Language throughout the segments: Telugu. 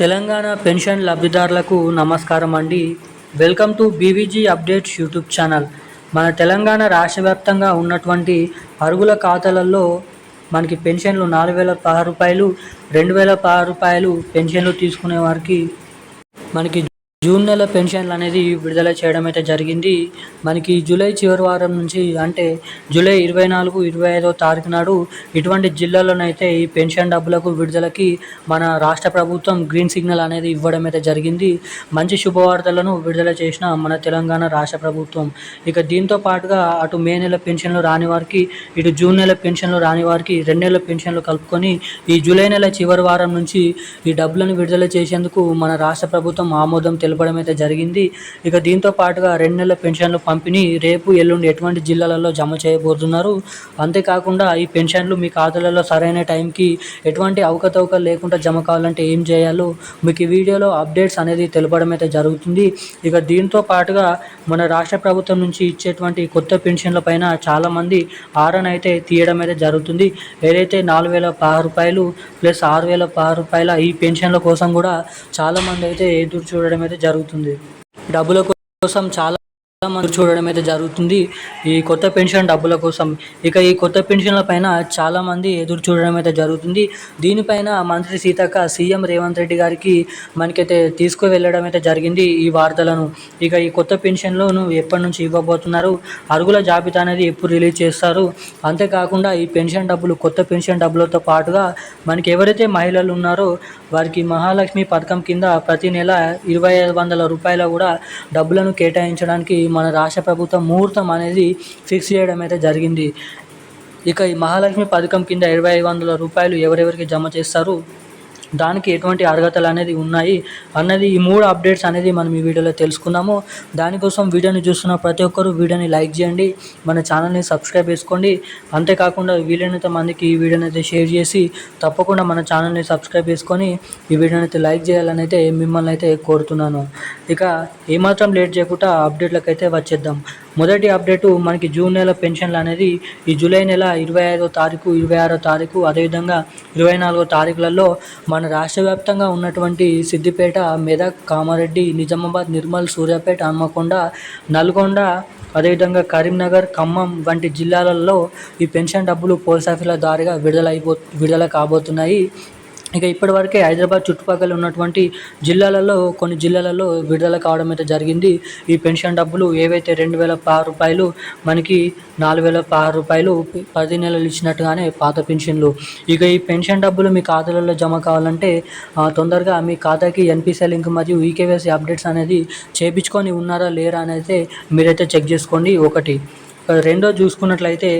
తెలంగాణ పెన్షన్ లబ్ధిదారులకు నమస్కారం అండి. Welcome to BVG updates YouTube channel. మన తెలంగాణ రాష్ట్ర వ్యాప్తంగా ఉన్నటువంటి అరుగుల ఖాతాలలో మనకి పెన్షన్లు నాలుగు వేల పదహారు రూపాయలు రెండు వేల పదహారు రూపాయలు పెన్షన్లు తీసుకునే వారికి మనకి జూన్ నెల పెన్షన్లు అనేది విడుదల చేయడం అయితే జరిగింది. మనకి జూలై చివరి వారం నుంచి అంటే జూలై ఇరవై నాలుగు ఇరవై ఐదో తారీఖు నాడు ఇటువంటి జిల్లాలోనైతే ఈ పెన్షన్ డబ్బులకు విడుదలకి మన రాష్ట్ర ప్రభుత్వం గ్రీన్ సిగ్నల్ అనేది ఇవ్వడం అయితే జరిగింది. మంచి శుభవార్తలను విడుదల చేసిన మన తెలంగాణ రాష్ట్ర ప్రభుత్వం. ఇక దీంతో పాటుగా అటు మే నెల పెన్షన్లు రాని వారికి ఇటు జూన్ నెల పెన్షన్లు రాని వారికి రెండు నెలల పెన్షన్లు కలుపుకొని ఈ జూలై నెల చివరి వారం నుంచి ఈ డబ్బులను విడుదల చేసేందుకు మన రాష్ట్ర ప్రభుత్వం ఆమోదం తెలపడం అయితే జరిగింది. ఇక దీంతో పాటుగా రెండు నెలల పెన్షన్లు పంపిణీ రేపు ఎల్లుండి ఎటువంటి జిల్లాలలో జమ చేయబోతున్నారు. అంతేకాకుండా ఈ పెన్షన్లు మీ ఖాతాలలో సరైన టైంకి ఎటువంటి అవకతవకలు లేకుండా జమ కావాలంటే ఏం చేయాలో మీకు ఈ వీడియోలో అప్డేట్స్ అనేది తెలపడం అయితే జరుగుతుంది. ఇక దీంతో పాటుగా మన రాష్ట్ర ప్రభుత్వం నుంచి ఇచ్చేటువంటి కొత్త పెన్షన్ల పైన చాలామంది ఆరన్ అయితే తీయడం అయితే జరుగుతుంది. ఏదైతే నాలుగు వేల పదహారు రూపాయలు ప్లస్ ఆరు వేల పది రూపాయల ఈ పెన్షన్ల కోసం కూడా చాలామంది అయితే ఎదురు చూడడం అయితే జరుగుతుంది. డబ్బుల కోసం చాలా మనం చూడడం అయితే జరుగుతుంది. ఈ కొత్త పెన్షన్ డబ్బుల కోసం. ఇక ఈ కొత్త పెన్షన్ల పైన చాలామంది ఎదురు చూడడం అయితే జరుగుతుంది. దీనిపైన మంత్రి సీతక్క సీఎం రేవంత్ రెడ్డి గారికి మనకైతే తీసుకువెళ్ళడం అయితే జరిగింది ఈ వార్తలను. ఇక ఈ కొత్త పెన్షన్లను ఎప్పటి నుంచి ఇవ్వబోతున్నారు? అరుగుల జాబితా అనేది ఎప్పుడు రిలీజ్ చేస్తారు? అంతేకాకుండా ఈ పెన్షన్ డబ్బులు కొత్త పెన్షన్ డబ్బులతో పాటుగా మనకి ఎవరైతే మహిళలు ఉన్నారో వారికి మహాలక్ష్మి పథకం కింద ప్రతి నెల ఇరవై ఐదు వందల రూపాయల కూడా డబ్బులను కేటాయించడానికి మన రాష్ట్ర ప్రభుత్వం ముహూర్తం అనేది ఫిక్స్ చేయడం అయితే జరిగింది. ఇక ఈ మహాలక్ష్మి పథకం కింద ఇరవై ఐదు వందల రూపాయలు ఎవరెవరికి జమ చేస్తారు? దానికి ఎటువంటి అర్హతలు అనేది ఉన్నాయి అన్నది ఈ మూడు అప్డేట్స్ అనేది మనం ఈ వీడియోలో తెలుసుకున్నాము దానికోసం వీడియోని చూస్తున్న ప్రతి ఒక్కరూ వీడియోని లైక్ చేయండి మన ఛానల్ని సబ్స్క్రైబ్ చేసుకోండి. అంతేకాకుండా వీలైనంత మందికి ఈ వీడియోని అయితే షేర్ చేసి తప్పకుండా మన ఛానల్ని సబ్స్క్రైబ్ చేసుకొని ఈ వీడియోని అయితే లైక్ చేయాలని అయితే మిమ్మల్ని అయితే కోరుతున్నాను. ఇక ఏమాత్రం లేట్ చేయకుండా అప్డేట్లకు అయితే వచ్చేద్దాం. మొదటి అప్డేటు మనకి జూన్ నెల పెన్షన్లు అనేది ఈ జూలై నెల ఇరవై ఐదో తారీఖు ఇరవై ఆరో తారీఖు అదేవిధంగా ఇరవై నాలుగో తారీఖులలో మన రాష్ట్ర వ్యాప్తంగా ఉన్నటువంటి సిద్దిపేట మెదక్ కామారెడ్డి నిజామాబాద్ నిర్మల్ సూర్యాపేట హన్మకొండ నల్గొండ అదేవిధంగా కరీంనగర్ ఖమ్మం వంటి జిల్లాలలో ఈ పెన్షన్ డబ్బులు పోస్ట్ ఆఫీసుల దారిగా విడుదల అయిపో విడుదల కాబోతున్నాయి. ఇక ఇప్పటివరకే హైదరాబాద్ చుట్టుపక్కల ఉన్నటువంటి జిల్లాలలో కొన్ని జిల్లాలలో విడుదల కావడం అయితే జరిగింది. ఈ పెన్షన్ డబ్బులు ఏవైతే రెండు వేల పదహారు రూపాయలు మనకి నాలుగు వేల పదహారు రూపాయలు పది నెలలు ఇచ్చినట్టుగానే పాత పెన్షన్లు. ఇక ఈ పెన్షన్ డబ్బులు మీ ఖాతాలలో జమ కావాలంటే తొందరగా మీ ఖాతాకి ఎన్పిసి లింక్ మరియు ఈకేవైసీ అప్డేట్స్ అనేది చేపించుకొని ఉన్నారా లేరా అనేది మీరైతే చెక్ చేసుకోండి. ఒకటి రెండో చూసుకున్నట్లయితే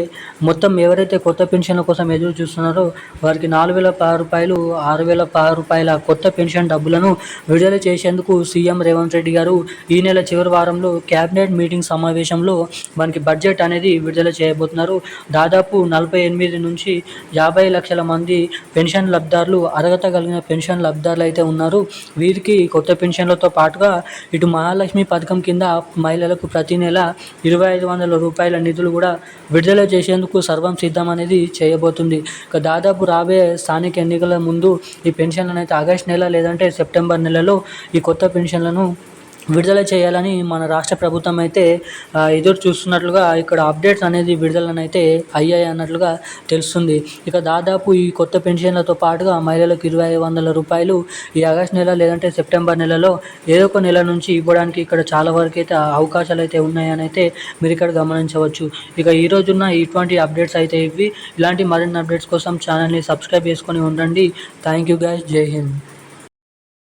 మొత్తం ఎవరైతే కొత్త పెన్షన్ల కోసం ఎదురు చూస్తున్నారో వారికి నాలుగు వేల పది రూపాయలు ఆరు వేల పది రూపాయల కొత్త పెన్షన్ డబ్బులను విడుదల చేసేందుకు సీఎం రేవంత్ రెడ్డి గారు ఈ నెల చివరి వారంలో క్యాబినెట్ మీటింగ్ సమావేశంలో మనకి బడ్జెట్ అనేది విడుదల చేయబోతున్నారు. దాదాపు నలభై ఎనిమిది నుంచి యాభై లక్షల మంది పెన్షన్ లబ్ధారులు అర్హత కలిగిన పెన్షన్ లబ్ధారులు అయితే ఉన్నారు. వీరికి కొత్త పెన్షన్లతో పాటుగా ఇటు మహాలక్ష్మి పథకం కింద మహిళలకు ప్రతి నెల ఇరవై ఐదు వందల రూపాయల నిధులు కూడా విడుదల చేసేందుకు సర్వం సిద్ధం అనేది చేయబోతుంది. ఇక దాదాపు రాబోయే స్థానిక ఎన్నికల ముందు ఈ పెన్షన్లను అయితే ఆగస్ట్ నెల లేదంటే సెప్టెంబర్ నెలలో ఈ కొత్త పెన్షన్లను విడుదల చేయాలని మన రాష్ట్ర ప్రభుత్వం అయితే ఎదురు చూస్తున్నట్లుగా ఇక్కడ అప్డేట్స్ అనేది విడుదలనైతే అయ్యాయి అన్నట్లుగా తెలుస్తుంది. ఇక దాదాపు ఈ కొత్త పెన్షన్లతో పాటుగా మహిళలకు ఇరవై ఐదు వందల రూపాయలు ఈ ఆగస్ట్ నెల లేదంటే సెప్టెంబర్ నెలలో ఏదో ఒక నెల నుంచి ఇవ్వడానికి ఇక్కడ చాలా వరకు అయితే అవకాశాలు అయితే ఉన్నాయని అయితే మీరు ఇక్కడ గమనించవచ్చు. ఇక ఈ రోజున్న ఇటువంటి అప్డేట్స్ అయితే ఇవి. ఇలాంటి మరిన్ని అప్డేట్స్ కోసం ఛానల్ని సబ్స్క్రైబ్ చేసుకొని ఉండండి. థ్యాంక్ యూ గైస్ జై హింద్